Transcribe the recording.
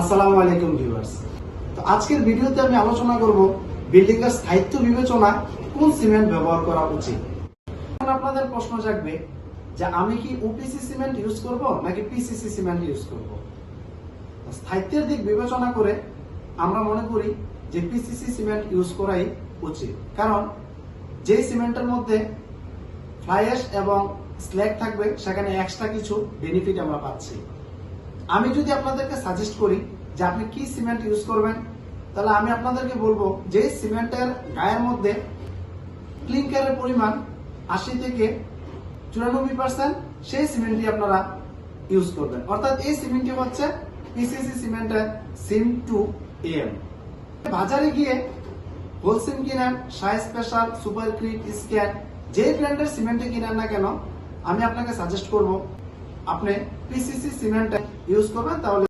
আসসালামু আলাইকুম ভিউয়ার্স। তো আজকের ভিডিওতে আমি আলোচনা করব বিল্ডিং এর স্থায়িত্ব বিবেচনা কোন সিমেন্ট ব্যবহার করা উচিত। আপনাদের প্রশ্ন জাগবে যে আমি কি ওপিসি সিমেন্ট ইউজ করব নাকি পিসিসি সিমেন্ট ইউজ করব? স্থায়িত্বের দিক বিবেচনা করে আমরা মনে করি যে পিসিসি সিমেন্ট ইউজ করাই উচিত। কারণ যে সিমেন্টের মধ্যে ফ্লাইএশ এবং স্ল্যাগ থাকবে, সেখানে এক্সট্রা কিছু বেনিফিট আমরা পাচ্ছি। আমি যদি আপনাদেরকে সাজেস্ট করি যে আপনি কি সিমেন্ট ইউজ করবেন, তাহলে আমি আপনাদেরকে বলব যে সিমেন্টের গায়ের মধ্যে ক্লিংকারের পরিমাণ আশি থেকে চুরানব্বই পার্সেন্ট সেই সিমেন্টটি আপনারা ইউজ করবেন। অর্থাৎ এই সিমেন্টটি হচ্ছে পিসিসি সিমেন্টের সিম টু এম বাজারে গিয়ে হোলসিম কিনেন সাই স্পেশাল সুপার ক্রিট স্ক্যান যে ব্র্যান্ডের সিমেন্টে কিনেন না কেন, আমি আপনাকে সাজেস্ট করব আপনি পিসিসি সিমেন্ট ইউজ করবেন তাহলে